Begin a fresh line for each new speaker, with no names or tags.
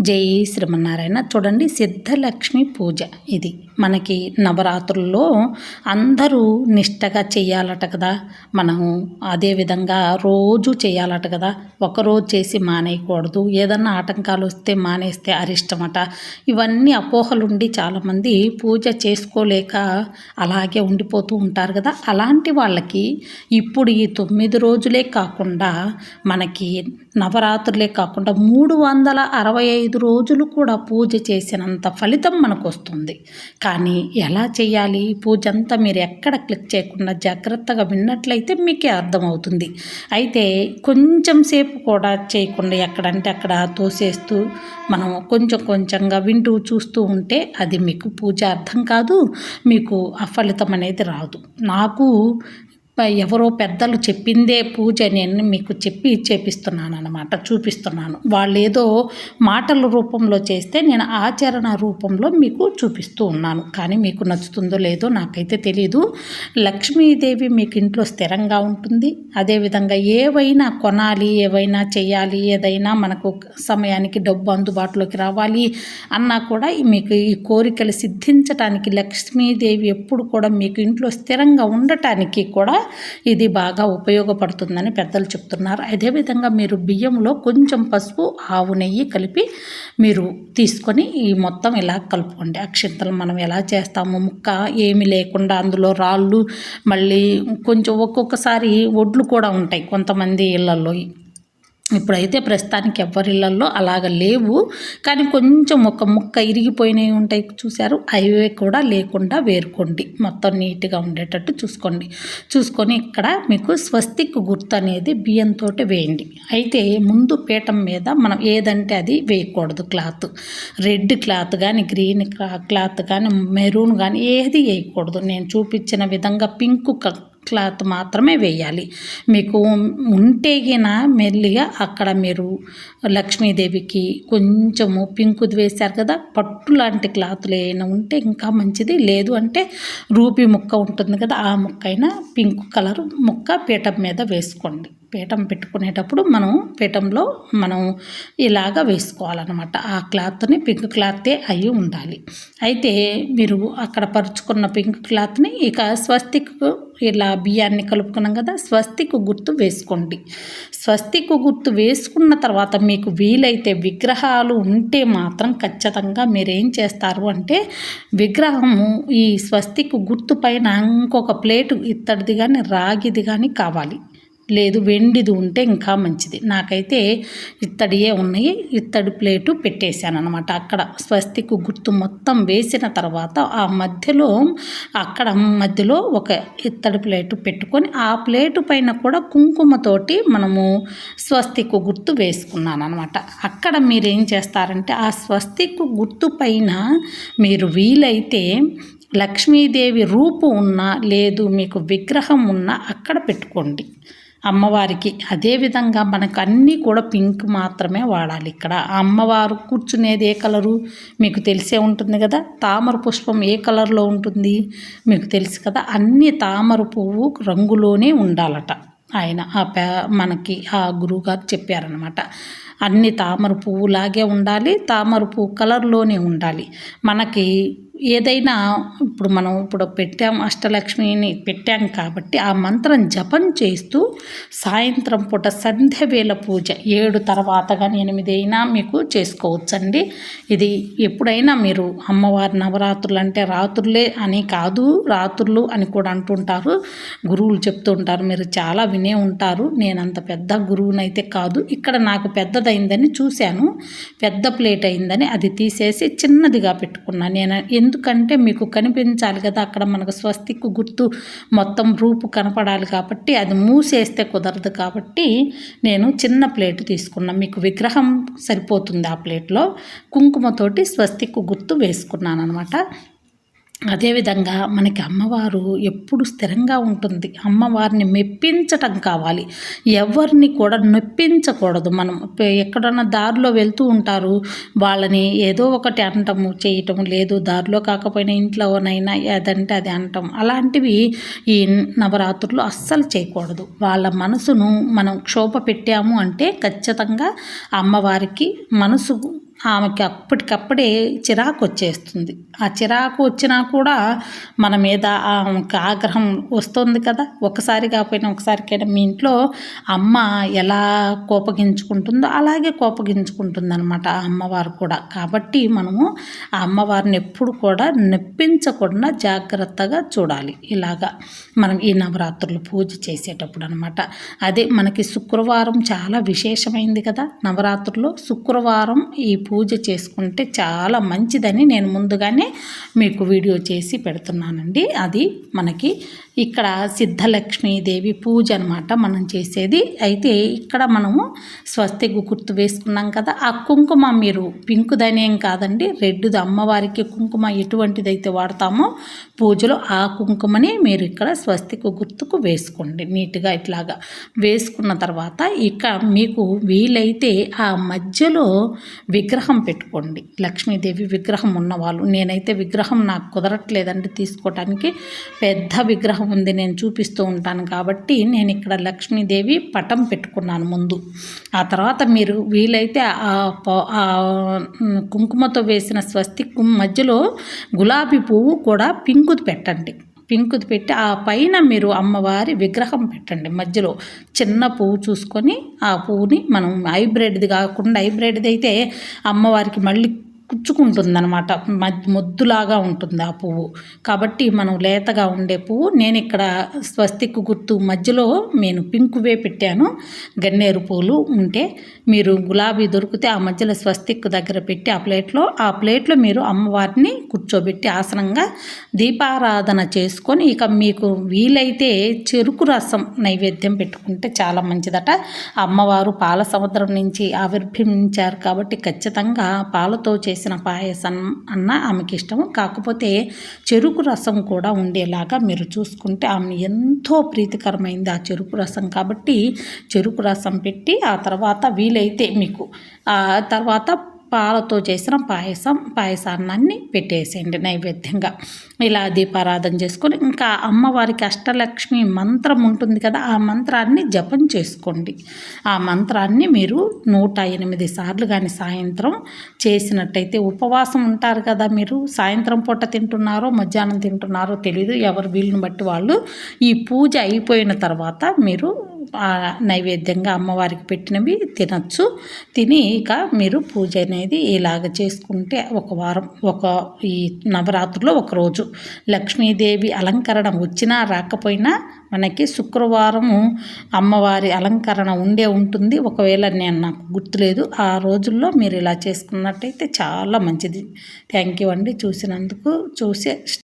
జై శ్రీమన్నారాయణ. చూడండి సిద్ధలక్ష్మి పూజ ఇది. మనకి నవరాత్రుల్లో అందరూ నిష్టగా చేయాలట కదా. మనం అదేవిధంగా రోజు చేయాలట కదా. ఒకరోజు చేసి మానేయకూడదు. ఏదన్నా ఆటంకాలు వస్తే మానేస్తే అరిష్టమట. ఇవన్నీ అపోహలుండి చాలామంది పూజ చేసుకోలేక అలాగే ఉండిపోతూ ఉంటారు కదా. అలాంటి వాళ్ళకి ఇప్పుడు ఈ తొమ్మిది రోజులే కాకుండా మనకి నవరాత్రులే కాకుండా మూడు వందల అరవై ఐదు రోజులు కూడా పూజ చేసినంత ఫలితం మనకు వస్తుంది కానీ ఎలా చేయాలి? పూజ అంతా మీరు ఎక్కడ క్లిక్ చేయకుండా జాగ్రత్తగా విన్నట్లయితే మీకే అర్థమవుతుంది. అయితే కొంచెం సేపు కూడా చేయకుండా ఎక్కడంటే అక్కడ తోసేస్తూ మనం కొంచెం కొంచెంగా వింటూ చూస్తూ ఉంటే అది మీకు పూజ అర్థం కాదు మీకు ఆ ఫలితం అనేది రాదు. నాకు ఎవరో పెద్దలు చెప్పిందే పూజ నేను మీకు చెప్పి చేపిస్తున్నాను అనమాట చూపిస్తున్నాను. వాళ్ళు ఏదో మాటల రూపంలో చేస్తే నేను ఆచరణ రూపంలో మీకు చూపిస్తూ ఉన్నాను. కానీ మీకు నచ్చుతుందో లేదో నాకైతే తెలీదు. లక్ష్మీదేవి మీకు ఇంట్లో స్థిరంగా ఉంటుంది. అదేవిధంగా ఏవైనా కొనాలి ఏవైనా చేయాలి ఏదైనా మనకు సమయానికి డబ్బు అందుబాటులోకి రావాలి అన్నా కూడా మీకు ఈ కోరికలు సిద్ధించటానికి లక్ష్మీదేవి ఎప్పుడు కూడా మీకు ఇంట్లో స్థిరంగా ఉండటానికి కూడా ఇది బాగా ఉపయోగపడుతుందని పెద్దలు చెప్తున్నారు. అదేవిధంగా మీరు బియ్యంలో కొంచెం పసుపు ఆవు నెయ్యి కలిపి మీరు తీసుకొని ఈ మొత్తం ఇలా కలుపుకోండి. అక్షింతలు మనం ఎలా చేస్తాము? ముక్క ఏమి లేకుండా అందులో రాళ్ళు మళ్ళీ కొంచెం ఒక్కొక్కసారి ఒడ్లు కూడా ఉంటాయి కొంతమంది ఇళ్ళల్లో ఇప్పుడైతే ప్రస్తుతానికి ఎవరిళ్ళల్లో అలాగ లేవు. కానీ కొంచెం ఒక ముక్క ఇరిగిపోయినవి ఉంటాయి చూశారు. అవి కూడా లేకుండా వేరుకోండి. మొత్తం నీట్గా ఉండేటట్టు చూసుకోండి. చూసుకొని ఇక్కడ మీకు స్వస్తిక్ గుర్తు అనేది బియ్యంతో వేయండి. అయితే ముందు పీఠం మీద మనం ఏదంటే అది వేయకూడదు క్లాత్. రెడ్ క్లాత్ కానీ గ్రీన్ క్లాత్ కానీ మెరూన్ కానీ ఏది వేయకూడదు. నేను చూపించిన విధంగా పింక్ క్లాత్ మాత్రమే వేయాలి. మీకు ఉంటేగిన మెల్లిగా అక్కడ మీరు లక్ష్మీదేవికి కొంచెము పింకుది వేశారు కదా పట్టు లాంటి క్లాత్లు ఏమైనా ఉంటే ఇంకా మంచిది. లేదు అంటే రూపీ ముక్క ఉంటుంది కదా ఆ ముక్క అయినా పింక్ కలర్ ముక్క పీఠం మీద వేసుకోండి. పీఠం పెట్టుకునేటప్పుడు మనం పీఠంలో మనం ఇలాగ వేసుకోవాలన్నమాట. ఆ క్లాత్ని పింక్ క్లాతే అయి ఉండాలి. అయితే మీరు అక్కడ పరుచుకున్న పింక్ క్లాత్ని ఇక స్వస్తిక్ ఇలా బియ్యాన్ని కలుపుకున్నాం కదా స్వస్తిక్ గుర్తు వేసుకోండి. స్వస్తిక్ గుర్తు వేసుకున్న తర్వాత మీకు వీలైతే విగ్రహాలు ఉంటే మాత్రం ఖచ్చితంగా మీరు ఏం చేస్తారు అంటే విగ్రహము ఈ స్వస్తిక్ గుర్తు పైన ఇంకొక ప్లేటు ఇత్తడిది కానీ రాగిది కానీ కావాలి. లేదు వెండిది ఉంటే ఇంకా మంచిది. నాకైతే ఇత్తడియే ఉన్నాయి. ఇత్తడి ప్లేటు పెట్టేశాను అనమాట అక్కడ. స్వస్తికు గుర్తు మొత్తం వేసిన తర్వాత ఆ మధ్యలో అక్కడ మధ్యలో ఒక ఇత్తడి ప్లేటు పెట్టుకొని ఆ ప్లేటు పైన కూడా కుంకుమతోటి మనము స్వస్తికు గుర్తు వేసుకున్నాను అనమాట అక్కడ మీరు ఏం చేస్తారంటే ఆ స్వస్తికు గుర్తు పైన మీరు వీలైతే లక్ష్మీదేవి రూపు ఉన్నా లేదు మీకు విగ్రహం ఉన్నా అక్కడ పెట్టుకోండి. అమ్మవారికి. అదేవిధంగా మనకు అన్నీ కూడా పింక్ మాత్రమే వాడాలి ఇక్కడ. అమ్మవారు కూర్చునేది ఏ కలరు? మీకు తెలిసే ఉంటుంది కదా? తామర పుష్పం ఏ కలర్లో ఉంటుంది? మీకు తెలుసు కదా? అన్ని తామర పువ్వు రంగులోనే ఉండాలట. ఆయన ఆ పే మనకి ఆ గురువుగారు చెప్పారనమాట అన్ని తామర పువ్వులాగే ఉండాలి తామర పువ్వు కలర్లోనే ఉండాలి. మనకి ఏదైనా ఇప్పుడు మనం ఇప్పుడు పెట్టాం అష్టలక్ష్మిని పెట్టాం కాబట్టి ఆ మంత్రం జపం చేస్తూ సాయంత్రం పూట సంధ్య వేళ పూజ ఏడు తర్వాత కానీ ఎనిమిది అయినా మీకు చేసుకోవచ్చండి. ఇది ఎప్పుడైనా మీరు అమ్మవారి నవరాత్రులు అంటే రాత్రులే అని కాదు రాత్రులు అని కూడా అంటుంటారు. గురువులు చెప్తూ ఉంటారు మీరు చాలా వినే ఉంటారు. నేను అంత పెద్ద గురువునైతే కాదు. ఇక్కడ నాకు పెద్దదైందని చూశాను. పెద్ద ప్లేట్ అయిందని అది తీసేసి చిన్నదిగా పెట్టుకున్నాను నేను ఎందుకంటే మీకు కనిపించాలి కదా అక్కడ మనకు స్వస్తిక్ గుర్తు మొత్తం రూపు కనపడాలి కాబట్టి అది మూసేస్తే కుదరదు కాబట్టి నేను చిన్న ప్లేట్ తీసుకున్నా. మీకు విగ్రహం సరిపోతుంది ఆ ప్లేట్లో. కుంకుమతోటి స్వస్తిక్ గుర్తు వేసుకున్నాను అనమాట అదేవిధంగా మనకి అమ్మవారు ఎప్పుడు స్థిరంగా ఉంటుంది. అమ్మవారిని మెప్పించటం కావాలి. ఎవరిని కూడా నొప్పించకూడదు మనం. ఎక్కడన్నా దారిలో వెళ్తూ ఉంటారు. వాళ్ళని ఏదో ఒకటి అనటము చేయటం లేదు దారిలో కాకపోయినా ఇంట్లోనైనా ఏదంటే అది అనటం అలాంటివి ఈ నవరాత్రులు అస్సలు చేయకూడదు. వాళ్ళ మనసును మనం క్షోభ పెట్టాము అంటే ఖచ్చితంగా అమ్మవారికి మనసు ఆమెకి అప్పటికప్పుడే చిరాకు వచ్చేస్తుంది. ఆ చిరాకు వచ్చినా కూడా మన మీద ఆమెకి ఆగ్రహం వస్తుంది కదా. ఒకసారి కాకపోయినా ఒకసారికైనా మీ ఇంట్లో అమ్మ ఎలా కోపగించుకుంటుందో అలాగే కోపగించుకుంటుంది అనమాట ఆ అమ్మవారు కూడా. కాబట్టి మనము ఆ అమ్మవారిని ఎప్పుడు కూడా నొప్పించకుండా జాగ్రత్తగా చూడాలి. ఇలాగా మనం ఈ నవరాత్రులు పూజ చేసేటప్పుడు అనమాట అదే మనకి శుక్రవారం చాలా విశేషమైంది కదా. నవరాత్రుల్లో శుక్రవారం ఈ పూజ చేసుకుంటే చాలా మంచిదని నేను ముందుగానే మీకు వీడియో చేసి పెడుతున్నానండి. అది మనకి ఇక్కడ సిద్ధలక్ష్మీదేవి పూజ అనమాట మనం చేసేది. అయితే ఇక్కడ మనము స్వస్తికు గుర్తు వేసుకున్నాం కదా ఆ కుంకుమ మీరు పింకుదని ఏం కాదండి రెడ్డుది అమ్మవారికి కుంకుమ ఎటువంటిదైతే వాడతామో పూజలో ఆ కుంకుమని మీరు ఇక్కడ స్వస్తికు గుర్తుకు వేసుకోండి. నీట్గా ఇట్లాగా వేసుకున్న తర్వాత ఇక మీకు వీలైతే ఆ మధ్యలో విగ్రహం విగ్రహం పెట్టుకోండి. లక్ష్మీదేవి విగ్రహం ఉన్నవాళ్ళు. నేనైతే విగ్రహం నాకు కుదరట్లేదండి తీసుకోవటానికి పెద్ద విగ్రహం ఉంది నేను చూపిస్తూ ఉంటాను కాబట్టి నేను ఇక్కడ లక్ష్మీదేవి పటం పెట్టుకున్నాను ముందు. ఆ తర్వాత మీరు వీలైతే ఆ కుంకుమతో వేసిన స్వస్తి మధ్యలో గులాబీ పువ్వు కూడా పింకుది పెట్టండి. పింకుది పెట్టి ఆ పైన మీరు అమ్మవారి విగ్రహం పెట్టండి. మధ్యలో చిన్న పువ్వు చూసుకొని ఆ పువ్వుని మనం హైబ్రిడ్ది కాకుండా హైబ్రిడ్ది అయితే అమ్మవారికి మళ్ళీ అనమాట ముద్దులాగా ఉంటుంది ఆ పువ్వు. కాబట్టి మనం లేతగా ఉండే పువ్వు నేను ఇక్కడ స్వస్తిక్ గుర్తు మధ్యలో నేను పింకువే పెట్టాను. గన్నేరు పూలు ఉంటే మీరు గులాబీ దొరికితే ఆ మధ్యలో స్వస్తిక్ దగ్గర పెట్టి ఆ ప్లేట్లో ఆ ప్లేట్లో మీరు అమ్మవారిని కూర్చోబెట్టి ఆసనంగా దీపారాధన చేసుకొని ఇక మీకు వీలైతే చెరుకు రసం నైవేద్యం పెట్టుకుంటే చాలా మంచిదట. అమ్మవారు పాల సముద్రం నుంచి ఆవిర్భవించారు కాబట్టి ఖచ్చితంగా పాలతో చేసిన పాయసం అన్న ఆమెకి ఇష్టము కాకపోతే చెరుకు రసం కూడా ఉండేలాగా మీరు చూసుకుంటే ఆమె ఎంతో ప్రీతికరమైంది ఆ చెరుకు రసం. కాబట్టి చెరుకు రసం పెట్టి ఆ తర్వాత వీలైతే మీకు మీకు తర్వాత పాలతో చేసిన పాయసం పాయసాన్నాన్ని పెట్టేసేయండి నైవేద్యంగా. ఇలా దీపారాధన చేసుకొని ఇంకా అమ్మవారికి అష్టలక్ష్మి మంత్రం ఉంటుంది కదా ఆ మంత్రాన్ని జపం చేసుకోండి. ఆ మంత్రాన్ని మీరు నూట ఎనిమిది సార్లు కానీ సాయంత్రం చేసినట్టయితే ఉపవాసం ఉంటారు కదా మీరు. సాయంత్రం పూట తింటున్నారో మధ్యాహ్నం తింటున్నారో తెలీదు. ఎవరు వీళ్ళని బట్టి వాళ్ళు ఈ పూజ అయిపోయిన తర్వాత మీరు నైవేద్యంగా అమ్మవారికి పెట్టినవి తినచ్చు. తిని ఇక మీరు పూజ అనేది ఇలాగ చేసుకుంటే ఒక వారం ఒక ఈ నవరాత్రిలో ఒక రోజు లక్ష్మీదేవి అలంకరణ వచ్చినా రాకపోయినా మనకి శుక్రవారము అమ్మవారి అలంకరణ ఉండే ఉంటుంది. ఒకవేళ నేను నాకు గుర్తులేదు ఆ రోజుల్లో మీరు ఇలా చేసుకున్నట్టయితే చాలా మంచిది. థ్యాంక్ యూ అండి. చూసినందుకు చూసే